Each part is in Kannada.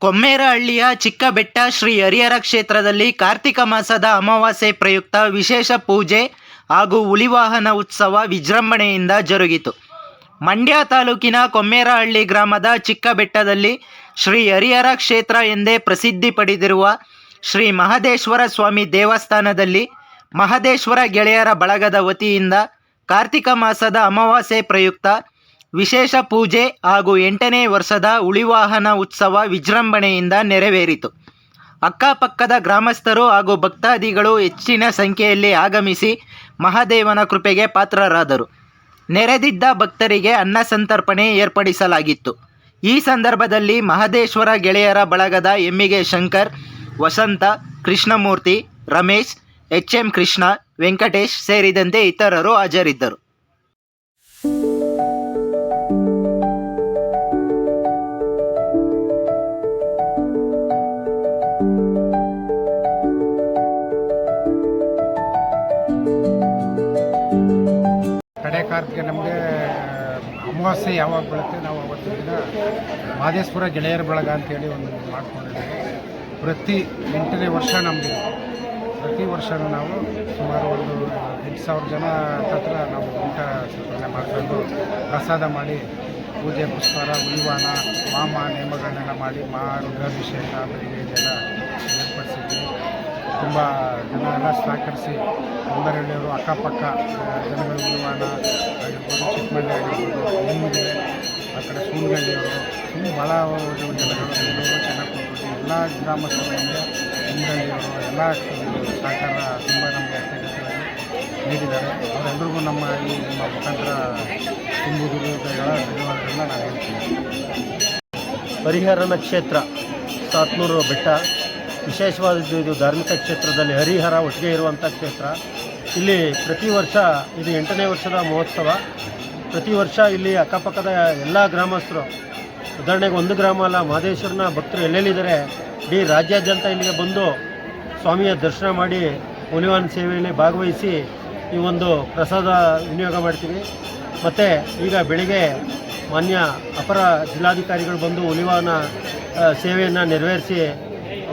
ಕೊಮ್ಮೇರಹಳ್ಳಿಯ ಚಿಕ್ಕಬೆಟ್ಟ ಶ್ರೀ ಹರಿಹರ ಕ್ಷೇತ್ರದಲ್ಲಿ ಕಾರ್ತಿಕ ಮಾಸದ ಅಮಾವಾಸ್ಯೆ ಪ್ರಯುಕ್ತ ವಿಶೇಷ ಪೂಜೆ ಹಾಗೂ ಹುಲಿವಾಹನ ಉತ್ಸವ ವಿಜೃಂಭಣೆಯಿಂದ ಜರುಗಿತು. ಮಂಡ್ಯ ತಾಲೂಕಿನ ಕೊಮ್ಮೇರಹಳ್ಳಿ ಗ್ರಾಮದ ಚಿಕ್ಕಬೆಟ್ಟದಲ್ಲಿ ಶ್ರೀ ಹರಿಹರ ಕ್ಷೇತ್ರ ಎಂದೇ ಪ್ರಸಿದ್ಧಿ ಪಡೆದಿರುವ ಶ್ರೀ ಮಹದೇಶ್ವರ ಸ್ವಾಮಿ ದೇವಸ್ಥಾನದಲ್ಲಿ ಮಹದೇಶ್ವರ ಗೆಳೆಯರ ಬಳಗದ ವತಿಯಿಂದ ಕಾರ್ತಿಕ ಮಾಸದ ಅಮಾವಾಸ್ಯೆ ಪ್ರಯುಕ್ತ ವಿಶೇಷ ಪೂಜೆ ಹಾಗೂ ಎಂಟನೇ ವರ್ಷದ ಉಳಿವಾಹನ ಉತ್ಸವ ವಿಜೃಂಭಣೆಯಿಂದ ನೆರವೇರಿತು. ಅಕ್ಕಪಕ್ಕದ ಗ್ರಾಮಸ್ಥರು ಹಾಗೂ ಭಕ್ತಾದಿಗಳು ಹೆಚ್ಚಿನ ಸಂಖ್ಯೆಯಲ್ಲಿ ಆಗಮಿಸಿ ಮಹಾದೇವನ ಕೃಪೆಗೆ ಪಾತ್ರರಾದರು. ನೆರೆದಿದ್ದ ಭಕ್ತರಿಗೆ ಅನ್ನ ಸಂತರ್ಪಣೆ ಏರ್ಪಡಿಸಲಾಗಿತ್ತು. ಈ ಸಂದರ್ಭದಲ್ಲಿ ಮಹದೇಶ್ವರ ಗೆಳೆಯರ ಬಳಗದ ಎಮ್ಮಿಗೆ ಶಂಕರ್, ವಸಂತ, ಕೃಷ್ಣಮೂರ್ತಿ, ರಮೇಶ್, ಎಚ್ ಎಂ ಕೃಷ್ಣ, ವೆಂಕಟೇಶ್ ಸೇರಿದಂತೆ ಇತರರು ಹಾಜರಿದ್ದರು. ಕಾರ್ತಿಗೆ ನಮಗೆ ಅಮಾವಾಸ್ಯೆ ಯಾವಾಗ ಬೀಳುತ್ತೆ ನಾವು ಅವತ್ತು ದಿನ ಮಾದೇಶ್ವರ ಗೆಳೆಯರ ಬಳಗ ಅಂತೇಳಿ ಒಂದು ಮಾಡ್ಕೊಂಡಿದ್ದೀವಿ. ಪ್ರತಿ ಎಂಟನೇ ವರ್ಷ ನಮಗೆ ಪ್ರತಿ ವರ್ಷವೂ ನಾವು ಸುಮಾರು ಒಂದು ಎಂಟು ಸಾವಿರ ಜನ ಹತ್ರ ನಾವು ಊಟ ಸ್ವೀಕರಣೆ ಮಾಡ್ಕೊಂಡು ಪ್ರಸಾದ ಮಾಡಿ ಪೂಜೆ, ಪುಷ್ಪಾರ ಉಳಿವಾನ ಮಾಮ ನೇಮಗಳನ್ನೆಲ್ಲ ಮಾಡಿ ಮಾ ರುದ್ರಾಭಿಷೇಕ ಬೆಳಿಗ್ಗೆ ಇದೆಲ್ಲ ಏರ್ಪಡಿಸಿದ್ವಿ. ತುಂಬ ಜನ ಎಲ್ಲ ಸಹಕರಿಸಿ ಕುಂದರಳ್ಳಿಯವರು ಅಕ್ಕಪಕ್ಕ ಜನಗಳ ಉಳುವಾಣ ಆಗಿರ್ಬೋದು ಚಿಕ್ಕಮಳ್ಳಿ ಆಗಿರ್ಬೋದು ಎಮ್ಮಿಗೆ ಆ ಕಡೆ ಸೂನಗಳ್ಳಿಯವರು ತುಂಬ ಭಾಳ ಜನಗಳು ಚೆನ್ನಾಗಿ ಎಲ್ಲ ಗ್ರಾಮಸ್ಥರಿಂದ ಕುಂದಳ್ಳಿಯವರು ಎಲ್ಲ ಸಹಕಾರ ತುಂಬ ನಮಗೆ ನೀಡಿದ್ದಾರೆ. ಅವರೆಲ್ಲರಿಗೂ ನಮ್ಮ ಈ ನಿಮ್ಮ ಮುಖಾಂತರ ತುಂಬುವುದು ಧನ್ಯವಾದಗಳನ್ನ ನಾನು ಹೇಳ್ತೀನಿ. ಹರಿಹರನ ಕ್ಷೇತ್ರ ಸಾತ್ನೂರು ಬೆಟ್ಟ. ವಿಶೇಷವಾದದ್ದು ಇದು ಧಾರ್ಮಿಕ ಕ್ಷೇತ್ರದಲ್ಲಿ ಹರಿಹರ ಒಟ್ಟಿಗೆ ಇರುವಂಥ ಕ್ಷೇತ್ರ. ಇಲ್ಲಿ ಪ್ರತಿ ವರ್ಷ, ಇದು ಎಂಟನೇ ವರ್ಷದ ಮಹೋತ್ಸವ. ಪ್ರತಿ ವರ್ಷ ಇಲ್ಲಿ ಅಕ್ಕಪಕ್ಕದ ಎಲ್ಲ ಗ್ರಾಮಸ್ಥರು, ಉದಾಹರಣೆಗೆ ಒಂದು ಗ್ರಾಮ ಅಲ್ಲ, ಮಹದೇಶ್ವರನ ಭಕ್ತರು ಎಲ್ಲೆಲ್ಲಿದ್ದಾರೆ, ಇಡೀ ರಾಜ್ಯಾದ್ಯಂತ ಇಲ್ಲಿಗೆ ಬಂದು ಸ್ವಾಮಿಯ ದರ್ಶನ ಮಾಡಿ ಹುಲಿವಾನ್ ಸೇವೆಯಲ್ಲಿ ಭಾಗವಹಿಸಿ ಈ ಒಂದು ಪ್ರಸಾದ ವಿನಿಯೋಗ ಮಾಡ್ತೀವಿ. ಮತ್ತು ಈಗ ಬೆಳಿಗ್ಗೆ ಮಾನ್ಯ ಅಪರ ಜಿಲ್ಲಾಧಿಕಾರಿಗಳು ಬಂದು ಹುಲಿವಾನ ಸೇವೆಯನ್ನು ನೆರವೇರಿಸಿ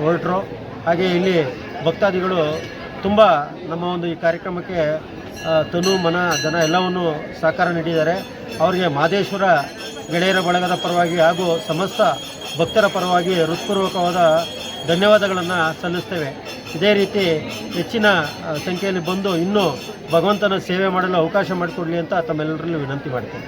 ಹೊರಟರು ಹಾಗೆ ಇಲ್ಲಿ ಭಕ್ತಾದಿಗಳು ತುಂಬ ನಮ್ಮ ಒಂದು ಈ ಕಾರ್ಯಕ್ರಮಕ್ಕೆ ತನು, ಮನ ಜನ ಎಲ್ಲವನ್ನು ಸಹಕಾರ ನೀಡಿದ್ದಾರೆ. ಅವರಿಗೆ ಮಾದೇಶ್ವರ ಗೆಳೆಯರ ಬಳಗದ ಪರವಾಗಿ ಹಾಗೂ ಸಮಸ್ತ ಭಕ್ತರ ಪರವಾಗಿ ಹೃತ್ಪೂರ್ವಕವಾದ ಧನ್ಯವಾದಗಳನ್ನು ಸಲ್ಲಿಸ್ತೇವೆ. ಇದೇ ರೀತಿ ಹೆಚ್ಚಿನ ಸಂಖ್ಯೆಯಲ್ಲಿ ಬಂದು ಇನ್ನೂ ಭಗವಂತನ ಸೇವೆ ಮಾಡಲು ಅವಕಾಶ ಮಾಡಿಕೊಡಲಿ ಅಂತ ತಮ್ಮೆಲ್ಲರಲ್ಲೂ ವಿನಂತಿ ಮಾಡ್ತೇನೆ.